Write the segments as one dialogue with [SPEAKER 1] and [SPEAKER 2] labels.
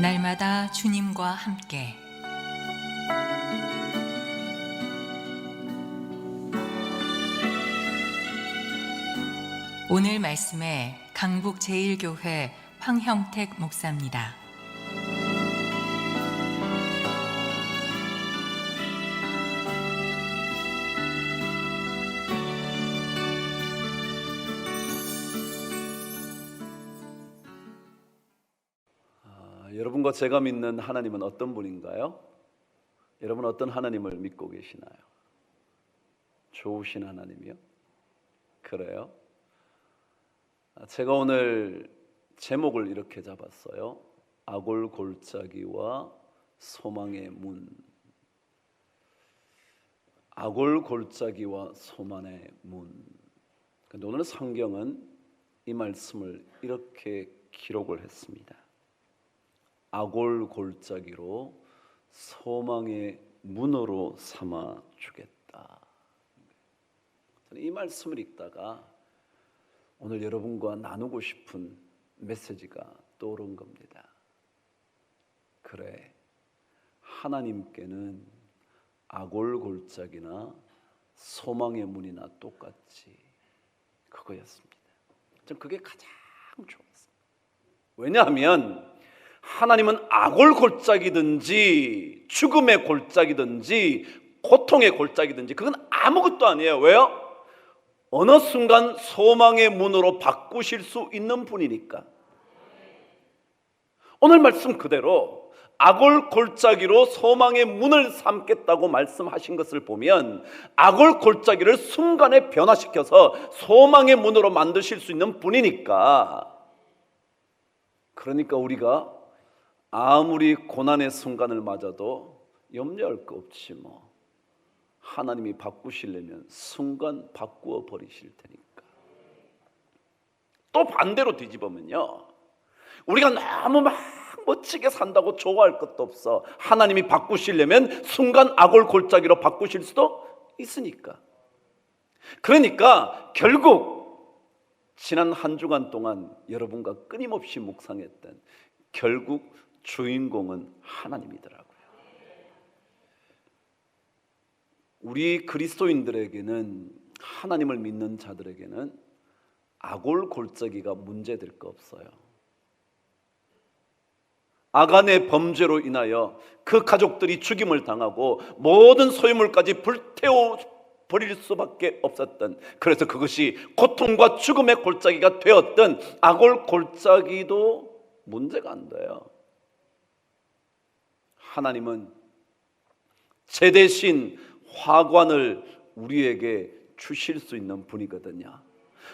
[SPEAKER 1] 날마다 주님과 함께 오늘 말씀에 강북 제1교회 황형택 목사입니다.
[SPEAKER 2] 아, 여러분과 제가 믿는 하나님은 어떤 분인가요? 여러분 어떤 하나님을 믿고 계시나요? 좋으신 하나님이요? 그래요? 아, 제가 오늘 제목을 이렇게 잡았어요. 아골 골짜기와 소망의 문. 아골 골짜기와 소망의 문. 근데 오늘 성경은 이 말씀을 이렇게 기록을 했습니다. 아골 골짜기로 소망의 문으로 삼아 주겠다. 저는 이 말씀을 읽다가 오늘 여러분과 나누고 싶은 메시지가 떠오른 겁니다. 그래, 하나님께는 아골 골짜기나 소망의 문이나 똑같지. 그거였습니다. 전 그게 가장 좋았어요. 왜냐하면 하나님은 악골 골짜기든지 죽음의 골짜기든지 고통의 골짜기든지 그건 아무것도 아니에요. 왜요? 어느 순간 소망의 문으로 바꾸실 수 있는 분이니까. 오늘 말씀 그대로 악골 골짜기로 소망의 문을 삼겠다고 말씀하신 것을 보면 악골 골짜기를 순간에 변화시켜서 소망의 문으로 만드실 수 있는 분이니까 그러니까 우리가 아무리 고난의 순간을 맞아도 염려할 거 없지 뭐. 하나님이 바꾸시려면 순간 바꾸어 버리실 테니까. 또 반대로 뒤집으면요. 우리가 너무 막 멋지게 산다고 좋아할 것도 없어. 하나님이 바꾸시려면 순간 악골 골짜기로 바꾸실 수도 있으니까. 그러니까 결국 지난 한 주간 동안 여러분과 끊임없이 묵상했던 결국 주인공은 하나님이더라고요. 우리 그리스도인들에게는 하나님을 믿는 자들에게는 아골 골짜기가 문제될 거 없어요. 아간의 범죄로 인하여 그 가족들이 죽임을 당하고 모든 소유물까지 불태워 버릴 수밖에 없었던 그래서 그것이 고통과 죽음의 골짜기가 되었던 아골 골짜기도 문제가 안 돼요. 하나님은 제 대신 화관을 우리에게 주실 수 있는 분이거든요.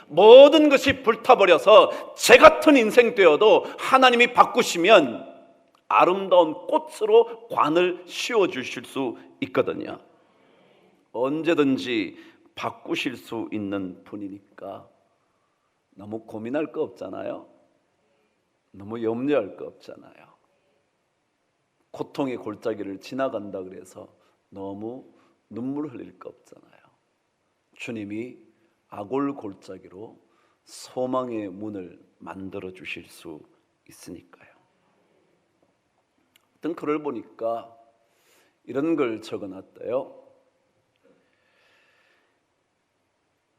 [SPEAKER 2] 모든 것이 불타버려서 제 같은 인생 되어도 하나님이 바꾸시면 아름다운 꽃으로 관을 씌워 주실 수 있거든요. 언제든지 바꾸실 수 있는 분이니까 너무 고민할 거 없잖아요. 너무 염려할 거 없잖아요. 고통의 골짜기를 지나간다 그래서 너무 눈물 흘릴 거 없잖아요. 주님이 아골 골짜기로 소망의 문을 만들어 주실 수 있으니까요. 어떤 글을 보니까 이런 걸 적어 놨대요.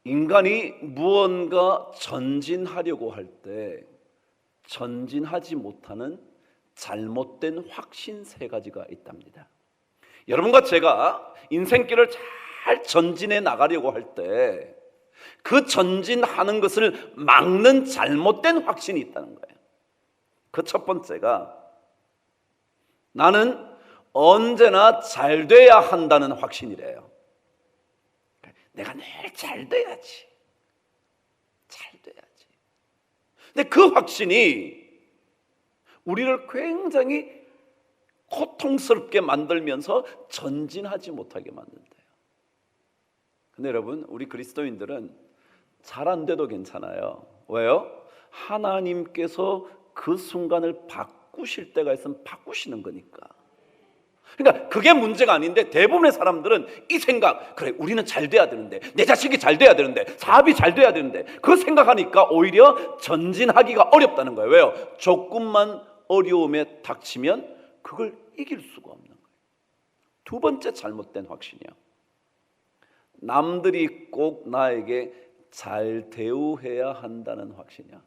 [SPEAKER 2] 인간이 무언가 전진하려고 할 때 전진하지 못하는 잘못된 확신 세 가지가 있답니다. 여러분과 제가 인생길을 잘 전진해 나가려고 할 때 그 전진하는 것을 막는 잘못된 확신이 있다는 거예요. 그 첫 번째가 나는 언제나 잘 돼야 한다는 확신이래요. 내가 늘 잘 돼야지. 잘 돼야지. 근데 그 확신이 우리를 굉장히 고통스럽게 만들면서 전진하지 못하게 만든대요. 근데 여러분, 우리 그리스도인들은 잘 안 돼도 괜찮아요. 왜요? 하나님께서 그 순간을 바꾸실 때가 있으면 바꾸시는 거니까. 그러니까 그게 문제가 아닌데 대부분의 사람들은 이 생각, 그래, 우리는 잘 돼야 되는데, 내 자식이 잘 돼야 되는데, 사업이 잘 돼야 되는데, 그 생각하니까 오히려 전진하기가 어렵다는 거예요. 왜요? 조금만 어려움에 닥치면 그걸 이길 수가 없는 거예요. 두 번째 잘못된 확신이요. 남들이 꼭 나에게 잘 대우해야 한다는 확신이야.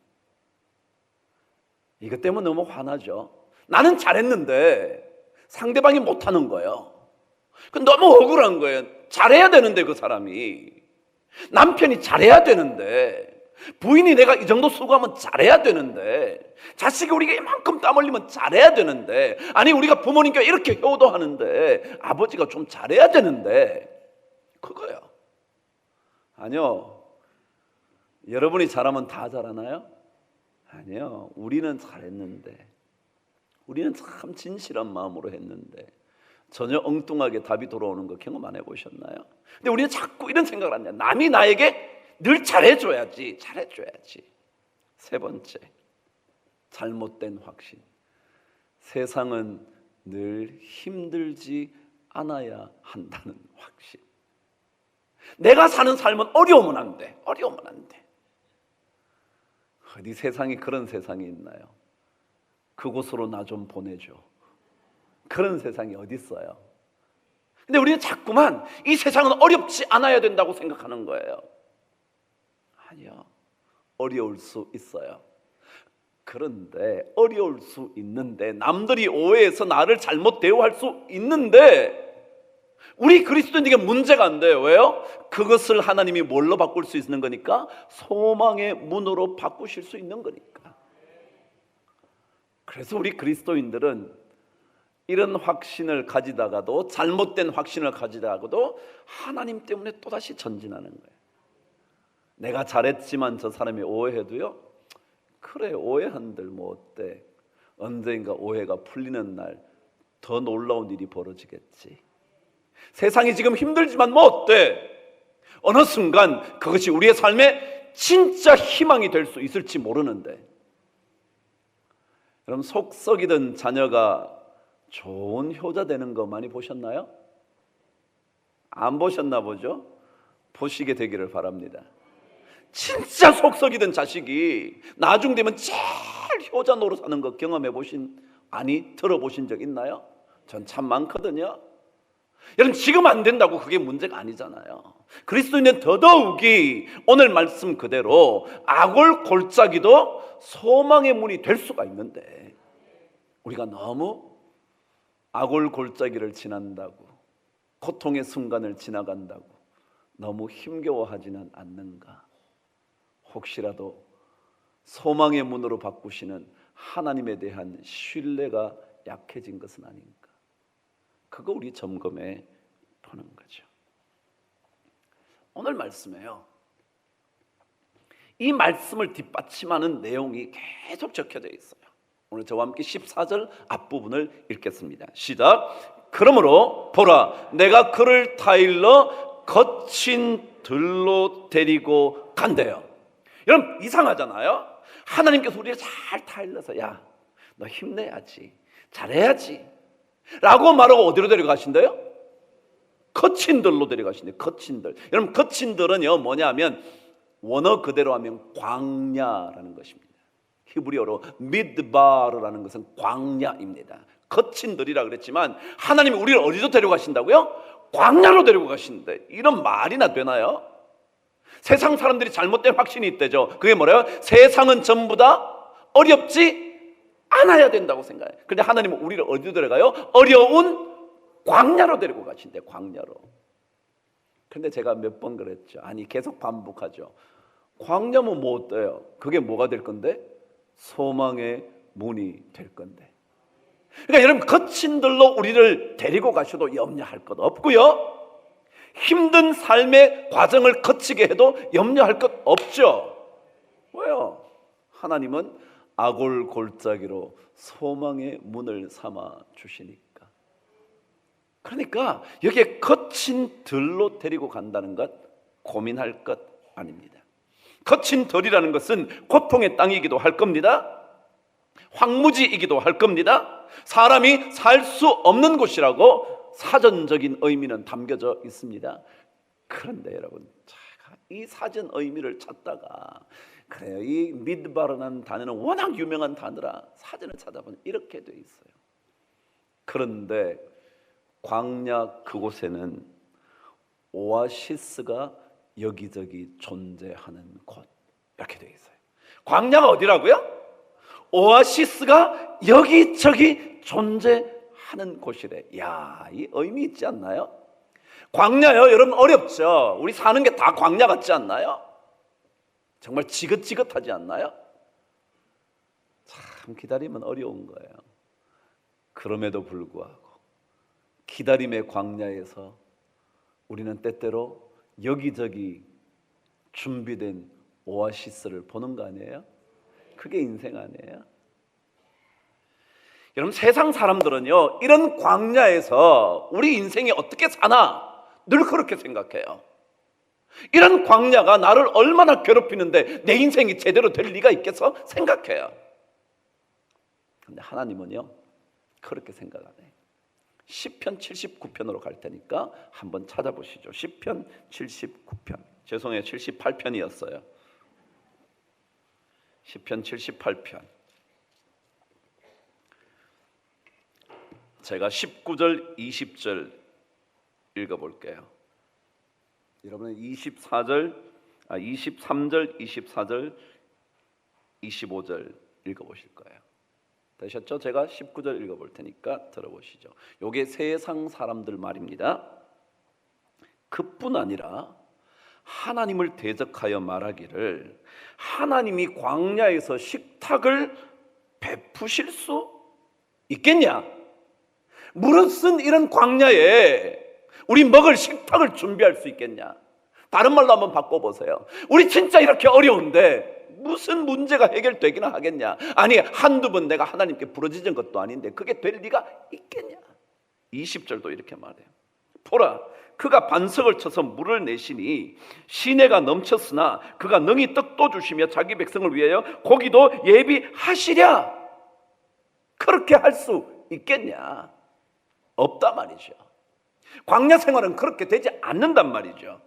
[SPEAKER 2] 이것 때문에 너무 화나죠. 나는 잘했는데 상대방이 못하는 거예요. 그 너무 억울한 거예요. 잘해야 되는데 그 사람이 남편이 잘해야 되는데 부인이 내가 이 정도 수고하면 잘해야 되는데 자식이 우리가 이만큼 땀 흘리면 잘해야 되는데 아니 우리가 부모님께 이렇게 효도 하는데 아버지가 좀 잘해야 되는데 그거요. 아니요. 여러분이 잘하면 다 잘하나요? 아니요. 우리는 잘했는데 우리는 참 진실한 마음으로 했는데 전혀 엉뚱하게 답이 돌아오는 거 경험 안 해보셨나요? 근데 우리는 자꾸 이런 생각을 합니다. 남이 나에게 늘 잘해줘야지, 잘해줘야지. 세 번째, 잘못된 확신. 세상은 늘 힘들지 않아야 한다는 확신. 내가 사는 삶은 어려우면 안 돼. 어려우면 안 돼. 어디 세상에 그런 세상이 있나요? 그곳으로 나 좀 보내줘. 그런 세상이 어디 있어요? 근데 우리는 자꾸만 이 세상은 어렵지 않아야 된다고 생각하는 거예요. 아니요. 어려울 수 있어요. 그런데 어려울 수 있는데 남들이 오해해서 나를 잘못 대우할 수 있는데 우리 그리스도인에게 문제가 안 돼요. 왜요? 그것을 하나님이 뭘로 바꿀 수 있는 거니까? 소망의 문으로 바꾸실 수 있는 거니까. 그래서 우리 그리스도인들은 이런 확신을 가지다가도 잘못된 확신을 가지다가도 하나님 때문에 또다시 전진하는 거예요. 내가 잘했지만 저 사람이 오해해도요. 그래 오해한들 뭐 어때? 언젠가 오해가 풀리는 날 더 놀라운 일이 벌어지겠지. 세상이 지금 힘들지만 뭐 어때? 어느 순간 그것이 우리의 삶에 진짜 희망이 될 수 있을지 모르는데. 여러분 속 썩이던 자녀가 좋은 효자 되는 거 많이 보셨나요? 안 보셨나 보죠? 보시게 되기를 바랍니다. 진짜 속 썩이던 자식이 나중 되면 제일 효자 노릇 하는 거 경험해 보신 아니 들어보신 적 있나요? 전 참 많거든요. 여러분 지금 안 된다고 그게 문제가 아니잖아요. 그리스도인은 더더욱이 오늘 말씀 그대로 악을 골짜기도 소망의 문이 될 수가 있는데 우리가 너무 악을 골짜기를 지난다고 고통의 순간을 지나간다고 너무 힘겨워하지는 않는가? 혹시라도 소망의 문으로 바꾸시는 하나님에 대한 신뢰가 약해진 것은 아닌가? 그거 우리 점검해 보는 거죠. 오늘 말씀에요. 이 말씀을 뒷받침하는 내용이 계속 적혀져 있어요. 오늘 저와 함께 14절 앞부분을 읽겠습니다. 시작. 그러므로 보라 내가 그를 타일러 거친 들로 데리고 간대요. 여러분 이상하잖아요. 하나님께서 우리를 잘 타일러서 야 너 힘내야지 잘해야지 라고 말하고 어디로 데려가신대요? 거친 들로 데려가신대요. 거친 들. 여러분 거친 들은요 뭐냐면 원어 그대로 하면 광야라는 것입니다. 히브리어로 미드바르라는 것은 광야입니다. 거친 들이라 그랬지만 하나님이 우리를 어디로 데려가신다고요? 광야로 데리고 가신대. 이런 말이나 되나요? 세상 사람들이 잘못된 확신이 있대죠. 그게 뭐래요? 세상은 전부 다 어렵지 않아야 된다고 생각해요. 근데 하나님은 우리를 어디로 데려가요? 어려운 광야로 데리고 가신대. 광야로. 근데 제가 몇 번 그랬죠. 아니 계속 반복하죠. 광야면 뭐 어때요? 그게 뭐가 될 건데? 소망의 문이 될 건데. 그러니까 여러분 거친 들로 우리를 데리고 가셔도 염려할 것 없고요. 힘든 삶의 과정을 거치게 해도 염려할 것 없죠. 왜요? 하나님은 아골 골짜기로 소망의 문을 삼아 주시니까. 그러니까 여기에 거친 들로 데리고 간다는 것 고민할 것 아닙니다. 거친 들이라는 것은 고통의 땅이기도 할 겁니다. 황무지이기도 할 겁니다. 사람이 살 수 없는 곳이라고 사전적인 의미는 담겨져 있습니다. 그런데 여러분, 이 사전 의미를 찾다가 그래요. 이 미드바르라는 단어는 워낙 유명한 단어라 사전을 찾아보면 이렇게 돼 있어요. 그런데 광야 그곳에는 오아시스가 여기저기 존재하는 곳 이렇게 돼 있어요. 광야가 어디라고요? 오아시스가 여기저기 존재 하는 곳이래. 야, 이 의미 있지 않나요? 광야요, 여러분 어렵죠. 우리 사는 게 다 광야 같지 않나요? 정말 지긋지긋하지 않나요? 참 기다리면 어려운 거예요. 그럼에도 불구하고 기다림의 광야에서 우리는 때때로 여기저기 준비된 오아시스를 보는 거 아니에요? 그게 인생 아니에요? 여러분 세상 사람들은요 이런 광야에서 우리 인생이 어떻게 사나 늘 그렇게 생각해요. 이런 광야가 나를 얼마나 괴롭히는데 내 인생이 제대로 될 리가 있겠어? 생각해요. 근데 하나님은요 그렇게 생각 안 해요. 시편 79편으로 갈 테니까 한번 찾아보시죠. 시편 79편. 죄송해요. 78편이었어요. 시편 78편. 제가 19절, 20절 읽어 볼게요. 여러분은 24절, 아 23절, 24절, 25절 읽어 보실 거예요. 되셨죠? 제가 19절 읽어 볼 테니까 들어보시죠. 요게 세상 사람들 말입니다. 그뿐 아니라 하나님을 대적하여 말하기를 하나님이 광야에서 식탁을 베푸실 수 있겠냐? 무릇은 이런 광야에 우리 먹을 식탁을 준비할 수 있겠냐? 다른 말로 한번 바꿔보세요. 우리 진짜 이렇게 어려운데 무슨 문제가 해결되기는 하겠냐? 아니 한두 번 내가 하나님께 부러지는 것도 아닌데 그게 될 리가 있겠냐? 20절도 이렇게 말해요. 보라 그가 반석을 쳐서 물을 내시니 시내가 넘쳤으나 그가 능히 떡도 주시며 자기 백성을 위하여 고기도 예비하시랴 그렇게 할 수 있겠냐 없다 말이죠. 광야 생활은 그렇게 되지 않는단 말이죠.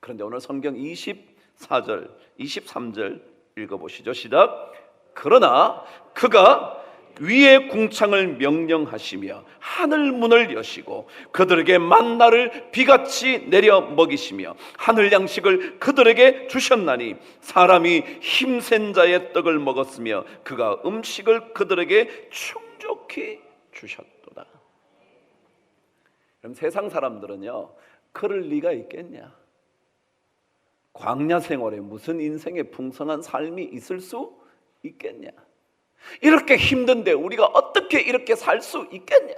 [SPEAKER 2] 그런데 오늘 성경 24절 23절 읽어보시죠. 시작. 그러나 그가 위의 궁창을 명령하시며 하늘 문을 여시고 그들에게 만나를 비같이 내려 먹이시며 하늘 양식을 그들에게 주셨나니 사람이 힘센 자의 떡을 먹었으며 그가 음식을 그들에게 충족히 주셨도다. 그럼 세상 사람들은요 그럴 리가 있겠냐? 광야 생활에 무슨 인생의 풍성한 삶이 있을 수 있겠냐? 이렇게 힘든데 우리가 어떻게 이렇게 살 수 있겠냐?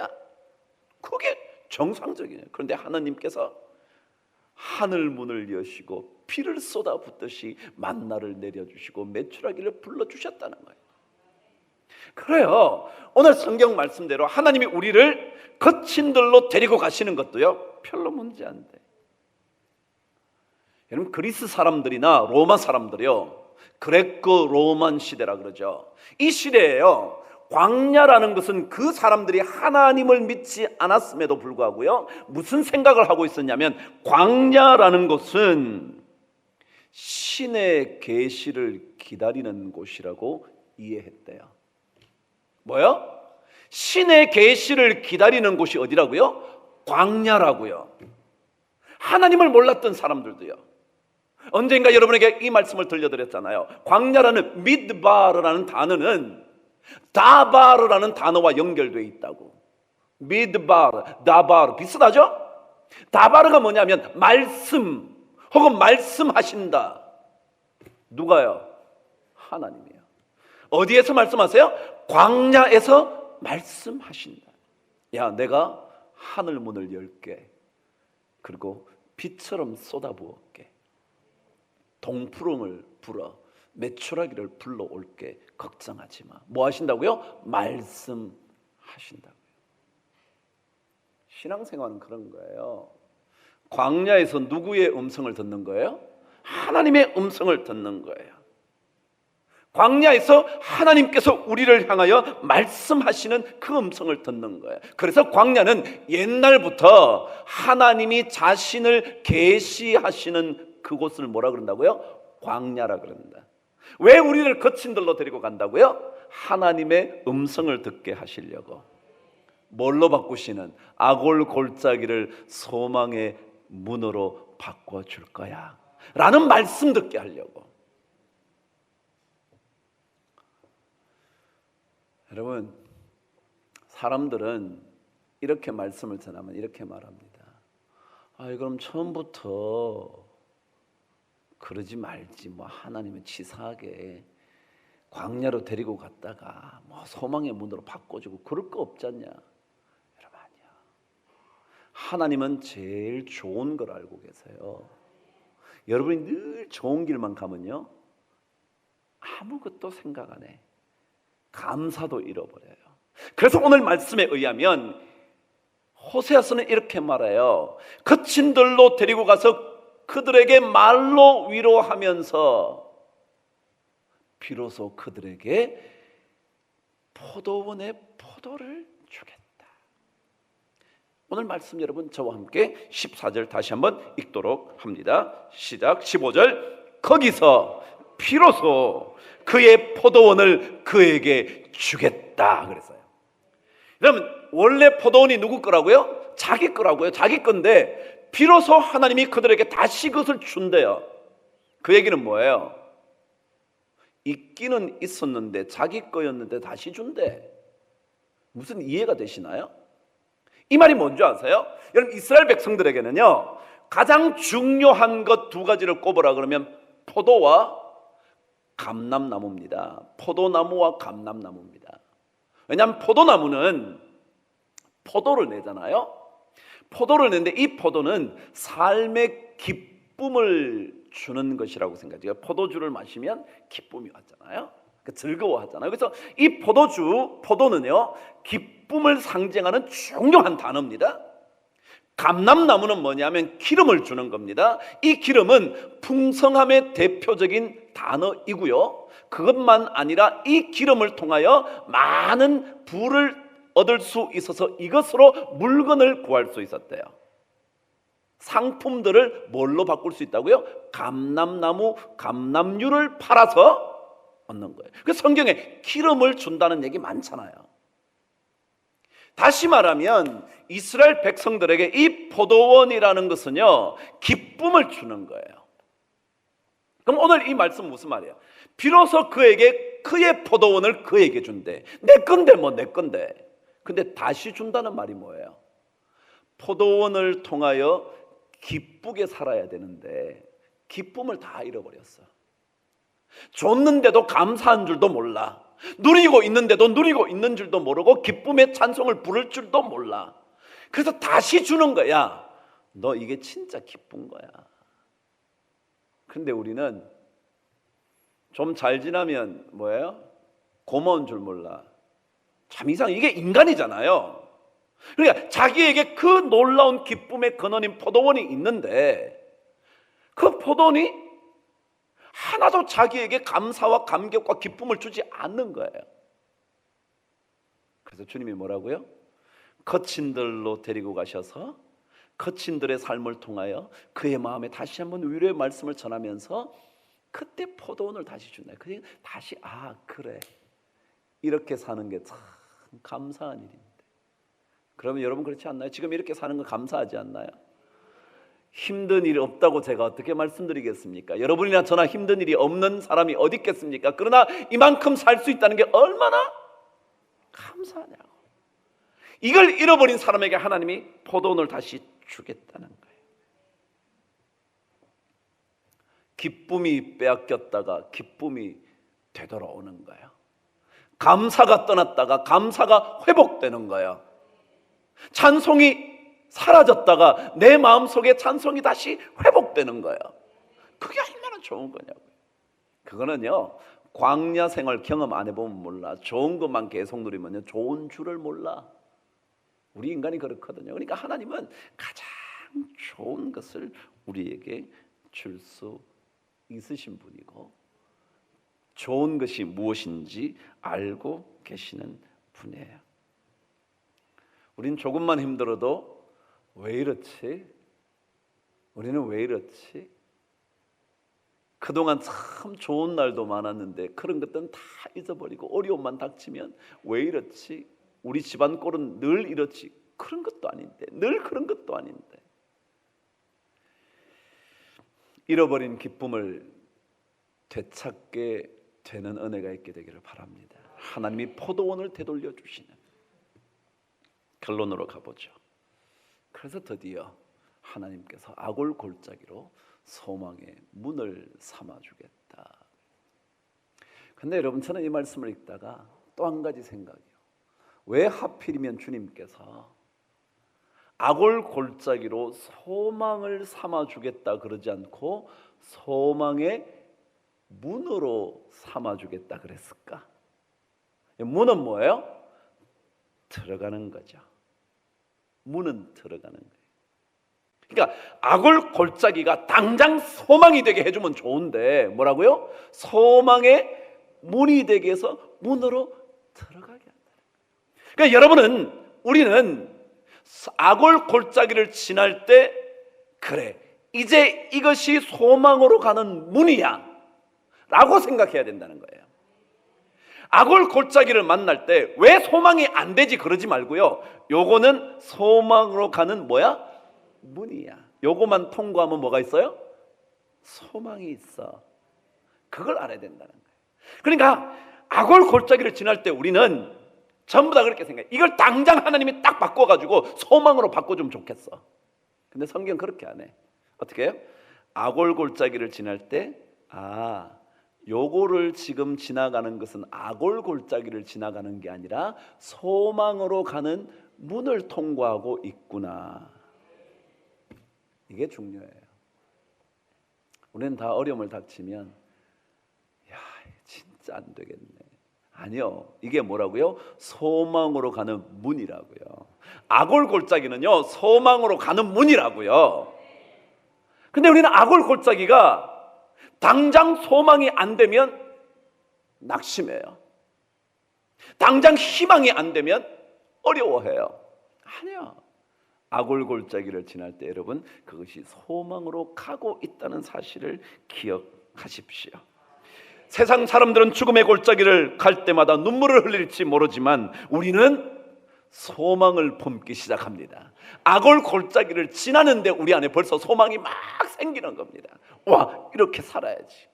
[SPEAKER 2] 그게 정상적이에요. 그런데 하나님께서 하늘 문을 여시고 비를 쏟아 붓듯이 만나를 내려주시고 매출하기를 불러주셨다는 거예요. 그래요. 오늘 성경 말씀대로 하나님이 우리를 거친 들로 데리고 가시는 것도요. 별로 문제 안 돼. 여러분 그리스 사람들이나 로마 사람들이요. 그레코 로만 시대라 그러죠. 이 시대에요. 광야라는 것은 그 사람들이 하나님을 믿지 않았음에도 불구하고요. 무슨 생각을 하고 있었냐면 광야라는 것은 신의 계시를 기다리는 곳이라고 이해했대요. 뭐요? 신의 계시를 기다리는 곳이 어디라고요? 광야라고요. 하나님을 몰랐던 사람들도요. 언젠가 여러분에게 이 말씀을 들려드렸잖아요. 광야라는 미드바르라는 단어는 다바르라는 단어와 연결되어 있다고. 미드바르, 다바르 비슷하죠? 다바르가 뭐냐면 말씀 혹은 말씀하신다. 누가요? 하나님이에요. 어디에서 말씀하세요? 광야에서 말씀하신다. 야, 내가 하늘 문을 열게. 그리고 빛처럼 쏟아부을게. 동푸릉을 불어 매출하기를 불러올게 걱정하지 마. 뭐 하신다고요? 말씀하신다고요. 신앙생활은 그런 거예요. 광야에서 누구의 음성을 듣는 거예요? 하나님의 음성을 듣는 거예요. 광야에서 하나님께서 우리를 향하여 말씀하시는 그 음성을 듣는 거예요. 그래서 광야는 옛날부터 하나님이 자신을 계시하시는 그곳을 뭐라 그런다고요? 광야라 그런다. 왜 우리를 거친 들로 데리고 간다고요? 하나님의 음성을 듣게 하시려고. 뭘로 바꾸시는 아골 골짜기를 소망의 문으로 바꿔 줄 거야. 라는 말씀 듣게 하려고. 여러분, 사람들은 이렇게 말씀을 전하면 이렇게 말합니다. 아, 그럼 처음부터 그러지 말지. 뭐 하나님은 치사하게 광야로 데리고 갔다가 뭐 소망의 문으로 바꿔주고 그럴 거 없잖냐. 여러분 아니야. 하나님은 제일 좋은 걸 알고 계세요. 여러분이 늘 좋은 길만 가면요. 아무것도 생각 안 해. 감사도 잃어버려요. 그래서 오늘 말씀에 의하면 호세아서는 이렇게 말해요. 거친들로 데리고 가서 그들에게 말로 위로하면서 비로소 그들에게 포도원의 포도를 주겠다. 오늘 말씀 여러분 저와 함께 14절 다시 한번 읽도록 합니다. 시작 15절 거기서 비로소 그의 포도원을 그에게 주겠다 그랬어요. 여러분 원래 포도원이 누구 거라고요? 자기 거라고요. 자기 건데 비로소 하나님이 그들에게 다시 그것을 준대요. 그 얘기는 뭐예요? 있기는 있었는데 자기 거였는데 다시 준대. 무슨 이해가 되시나요? 이 말이 뭔지 아세요? 여러분 이스라엘 백성들에게는요 가장 중요한 것 두 가지를 꼽으라 그러면 포도와 감람나무입니다. 포도나무와 감람나무입니다. 왜냐하면 포도나무는 포도를 내잖아요. 포도를 내는데 이 포도는 삶의 기쁨을 주는 것이라고 생각해요. 포도주를 마시면 기쁨이 왔잖아요. 그 즐거워하잖아요. 그래서 이 포도주, 포도는요, 기쁨을 상징하는 중요한 단어입니다. 감람나무는 뭐냐면 기름을 주는 겁니다. 이 기름은 풍성함의 대표적인 단어이고요. 그것만 아니라 이 기름을 통하여 많은 부를 얻을 수 있어서 이것으로 물건을 구할 수 있었대요. 상품들을 뭘로 바꿀 수 있다고요? 감람나무, 감람유를 팔아서 얻는 거예요. 그 성경에 기름을 준다는 얘기 많잖아요. 다시 말하면 이스라엘 백성들에게 이 포도원이라는 것은요, 기쁨을 주는 거예요. 그럼 오늘 이 말씀 무슨 말이에요? 비로소 그에게 그의 포도원을 그에게 준대. 내 건데 뭐 내 건데. 근데 다시 준다는 말이 뭐예요? 포도원을 통하여 기쁘게 살아야 되는데 기쁨을 다 잃어버렸어. 줬는데도 감사한 줄도 몰라. 누리고 있는데도 누리고 있는 줄도 모르고 기쁨의 찬송을 부를 줄도 몰라. 그래서 다시 주는 거야. 너 이게 진짜 기쁜 거야. 근데 우리는 좀 잘 지나면 뭐예요? 고마운 줄 몰라. 참 이상 이게 인간이잖아요. 그러니까 자기에게 그 놀라운 기쁨의 근원인 포도원이 있는데 그 포도원이 하나도 자기에게 감사와 감격과 기쁨을 주지 않는 거예요. 그래서 주님이 뭐라고요? 거친들로 데리고 가셔서 거친들의 삶을 통하여 그의 마음에 다시 한번 위로의 말씀을 전하면서 그때 포도원을 다시 준다. 그 다시 아 그래 이렇게 사는 게 참 감사한 일입니다. 그러면 여러분 그렇지 않나요? 지금 이렇게 사는 거 감사하지 않나요? 힘든 일이 없다고 제가 어떻게 말씀드리겠습니까? 여러분이나 저나 힘든 일이 없는 사람이 어디 있겠습니까? 그러나 이만큼 살 수 있다는 게 얼마나 감사하냐고. 이걸 잃어버린 사람에게 하나님이 포도원을 다시 주겠다는 거예요. 기쁨이 빼앗겼다가 기쁨이 되돌아오는 거예요. 감사가 떠났다가 감사가 회복되는 거예요. 찬송이 사라졌다가 내 마음속에 찬송이 다시 회복되는 거예요. 그게 얼마나 좋은 거냐고요. 그거는요. 광야 생활 경험 안 해보면 몰라. 좋은 것만 계속 누리면요. 좋은 줄을 몰라. 우리 인간이 그렇거든요. 그러니까 하나님은 가장 좋은 것을 우리에게 줄 수 있으신 분이고 좋은 것이 무엇인지 알고 계시는 분이에요. 우린 조금만 힘들어도 왜 이렇지? 우리는 왜 이렇지? 그동안 참 좋은 날도 많았는데 그런 것들은 다 잊어버리고 어려움만 닥치면 왜 이렇지? 우리 집안 꼴은 늘 이렇지. 그런 것도 아닌데 늘 그런 것도 아닌데 잃어버린 기쁨을 되찾게 되는 은혜가 있게 되기를 바랍니다. 하나님이 포도원을 되돌려 주시는 결론으로 가보죠. 그래서 드디어 하나님께서 아골 골짜기로 소망의 문을 삼아 주겠다. 근데 여러분 저는 이 말씀을 읽다가 또 한 가지 생각이요. 왜 하필이면 주님께서 아골 골짜기로 소망을 삼아 주겠다 그러지 않고 소망의 문으로 삼아 주겠다 그랬을까? 문은 뭐예요? 들어가는 거죠. 문은 들어가는 거예요. 그러니까 아골 골짜기가 당장 소망이 되게 해주면 좋은데 뭐라고요? 소망의 문이 되게 해서 문으로 들어가게 한다. 그러니까 여러분은 우리는 아골 골짜기를 지날 때 그래 이제 이것이 소망으로 가는 문이야 라고 생각해야 된다는 거예요 아골 골짜기를 만날 때 왜 소망이 안 되지 그러지 말고요 요거는 소망으로 가는 뭐야? 문이야 요거만 통과하면 뭐가 있어요? 소망이 있어 그걸 알아야 된다는 거예요 그러니까 아골 골짜기를 지날 때 우리는 전부 다 그렇게 생각해. 이걸 당장 하나님이 딱 바꿔가지고 소망으로 바꿔주면 좋겠어. 근데 성경 그렇게 안 해. 어떻게 해요? 아골 골짜기를 지날 때, 아, 요거를 지금 지나가는 것은 아골 골짜기를 지나가는 게 아니라 소망으로 가는 문을 통과하고 있구나. 이게 중요해요. 우리는 다 어려움을 닥치면, 야, 진짜 안 되겠네. 아니요. 이게 뭐라고요? 소망으로 가는 문이라고요. 아골 골짜기는요, 소망으로 가는 문이라고요. 근데 우리는 아골 골짜기가 당장 소망이 안 되면 낙심해요. 당장 희망이 안 되면 어려워해요. 아니요. 아골 골짜기를 지날 때 여러분 그것이 소망으로 가고 있다는 사실을 기억하십시오. 세상 사람들은 죽음의 골짜기를 갈 때마다 눈물을 흘릴지 모르지만 우리는 소망을 품기 시작합니다. 악을 골짜기를 지나는데 우리 안에 벌써 소망이 막 생기는 겁니다. 와, 이렇게 살아야지.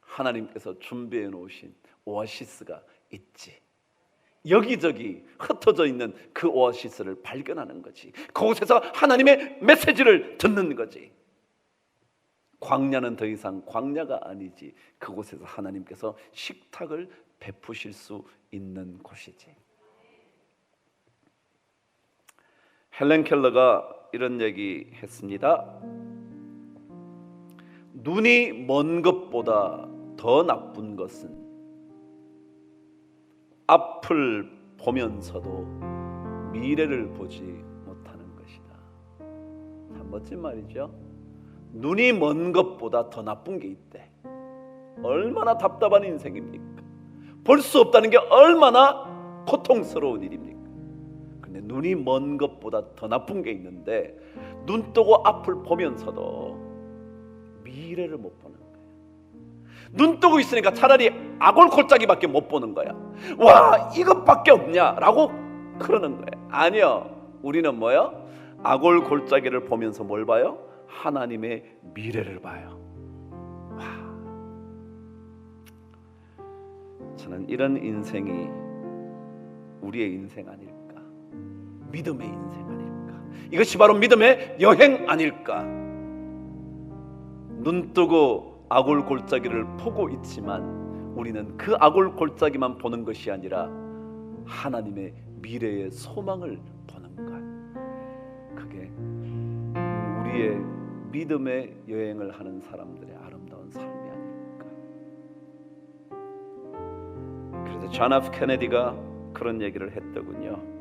[SPEAKER 2] 하나님께서 준비해 놓으신 오아시스가 있지. 여기저기 흩어져 있는 그 오아시스를 발견하는 거지. 그곳에서 하나님의 메시지를 듣는 거지. 광야는 더 이상 광야가 아니지. 그곳에서 하나님께서 식탁을 베푸실 수 있는 곳이지. 헬렌 켈러가 이런 얘기 했습니다. 눈이 먼 것보다 더 나쁜 것은 앞을 보면서도 미래를 보지 못하는 것이다. 참 멋진 말이죠. 눈이 먼 것보다 더 나쁜 게 있대. 얼마나 답답한 인생입니까? 볼 수 없다는 게 얼마나 고통스러운 일입니까? 눈이 먼 것보다 더 나쁜 게 있는데 눈 뜨고 앞을 보면서도 미래를 못 보는 거야. 눈 뜨고 있으니까 차라리 아골 골짜기밖에 못 보는 거야. 와 이것밖에 없냐라고 그러는 거야. 아니요. 우리는 뭐요? 아골 골짜기를 보면서 뭘 봐요? 하나님의 미래를 봐요. 와. 저는 이런 인생이 우리의 인생 아닐까? 믿음의 인생 아닐까? 이것이 바로 믿음의 여행 아닐까? 눈 뜨고 아골 골짜기를 보고 있지만 우리는 그 아골 골짜기만 보는 것이 아니라 하나님의 미래의 소망을 보는 것. 그게 우리의 믿음의 여행을 하는 사람들의 아름다운 삶이 아닐까. 그래서 존 F 케네디가 그런 얘기를 했더군요.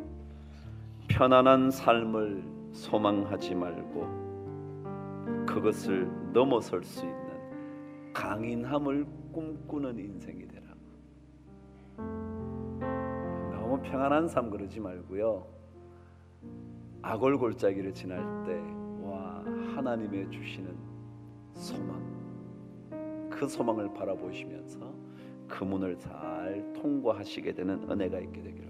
[SPEAKER 2] 편안한 삶을 소망하지 말고 그것을 넘어설 수 있는 강인함을 꿈꾸는 인생이 되라고. 너무 평안한 삶 그러지 말고요. 악월 골짜기를 지날 때 와 하나님의 주시는 소망 그 소망을 바라보시면서 그 문을 잘 통과하시게 되는 은혜가 있게 되기를